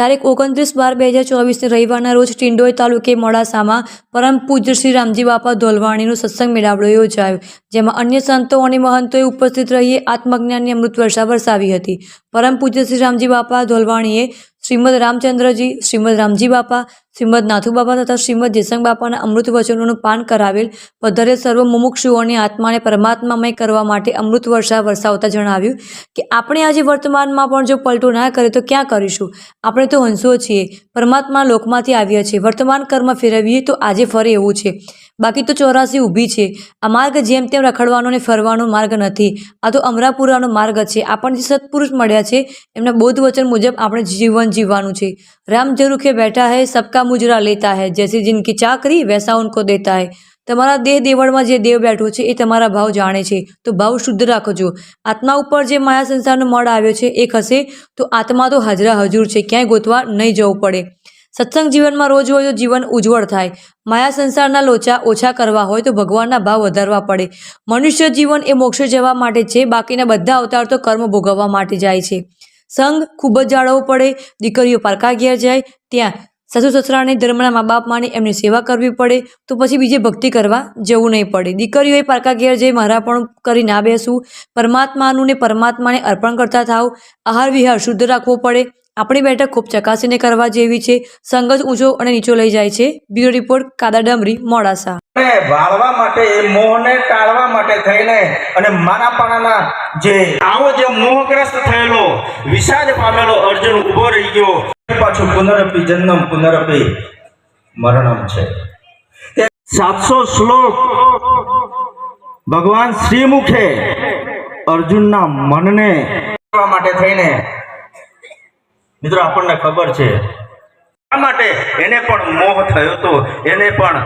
તારીખ ઓગણત્રીસ બાર બે હજાર ચોવીસને રવિવારના રોજ ટિંડોઈ તાલુકે મોડાસામાં પરમ પૂજ્ય શ્રી રામજી બાપા ધોલવાણીનું સત્સંગ મેળાવડો યોજાયો, જેમાં અન્ય સંતો અને મહંતોએ ઉપસ્થિત રહીએ આત્મજ્ઞાનની અમૃત વર્ષા વરસાવી હતી. પરમ પૂજ્ય શ્રી રામજી બાપા ધોલવાણીએ શ્રીમદ રામચંદ્રજી, શ્રીમદ રામજી બાપા, શ્રીમદ નાથુ બાપા તથા શ્રીમદ જેસંગ બાપાના અમૃત વચનોનું પાન કરાવેલ પધરે સર્વ મુમુક્ષુઓની આત્માને પરમાત્મામય કરવા માટે અમૃત વર્ષા વરસાવતા જણાવ્યું કે આપણે આજે વર્તમાનમાં પણ જો પલટો ના કરે તો ક્યાં કરીશું? આપણે તો હંસો છીએ, પરમાત્મા લોકમાંથી આવ્યા છીએ. વર્તમાન કર્મ ફેરવીએ તો આજે ફરે એવું છે. બાકી તો ચોરાસી ઊભી છે. આ માર્ગ જેમ તેમ રખડવાનો ને ફરવાનો માર્ગ નથી. આ તો અમરાપુરાનો માર્ગ છે. આપણને જે સત્પુરુષ મળ્યા છે, એમના બોધ વચન મુજબ આપણે જીવન જીવવાનું છે. રામ જરૂખે બેઠા હૈ, સબકા મુજરા લેતા હૈ. જૈસે જિનકી ચાકરી, વૈસા ઉનકો દેતા હૈ. તમારા દેહ દેવળમાં જે દેવ બેઠો છે, એ તમારા ભાવ જાણે છે. તો ભાવ શુદ્ધ રાખજો. આત્મા ઉપર જે માયા સંસારનો મળ આવ્યો છે, એ ખસે, તો આત્મા તો હાજરા હજુર છે. ક્યાંય ગોતવા નહીં જવું પડે. સત્સંગ જીવનમાં રોજ હોય તો જીવન ઉજ્જવળ થાય. માયા સંસારના લોચા ઓછા કરવા હોય તો ભગવાનના ભાવ વધારવા પડે. મનુષ્ય જીવન એ મોક્ષ જવા માટે છે, બાકીના બધા અવતાર તો કર્મ ભોગવવા માટે જાય છે. સંઘ ખૂબ જ જાળવવો પડે, દીકરીઓ પારકા ઘેર જાય, ત્યાં સાસુ સસરાને, ધર્મના મા બાપ માની એમની સેવા કરવી પડે, તો પછી બીજે ભક્તિ કરવા જવું નહીં પડે. દીકરીઓએ પારકા ઘેર જઈ મારા પણ કરી ના બેસવું. પરમાત્માનું ને પરમાત્માને અર્પણ કરતા થાવ. આહાર વિહાર શુદ્ધ રાખવો પડે. આપણી બેઠક ખૂબ ચકાસીને કરવા જેવી છે. સંઘ જ ઊંચો અને નીચો લઈ જાય છે. બ્યુરો રિપોર્ટ, કાદા ડમરી, મોડાસા. વાળવા માટે, એ મોહને ટાળવા માટે થઈને અને મારા પાણાના જે આવો જે મોહગ્રસ્ત થયેલો, વિષાદ પામેલો અર્જુન ઊભો રહી ગયો. પાછું પુનરપી જન્મ પુનરપી મરણમ છે. સાતસો શ્લોક ભગવાન શ્રીમુખે અર્જુનના મનને માટે થઈને મિત્રો આપણને ખબર છે. આ માટે એને પણ મોહ થયો હતો એને પણ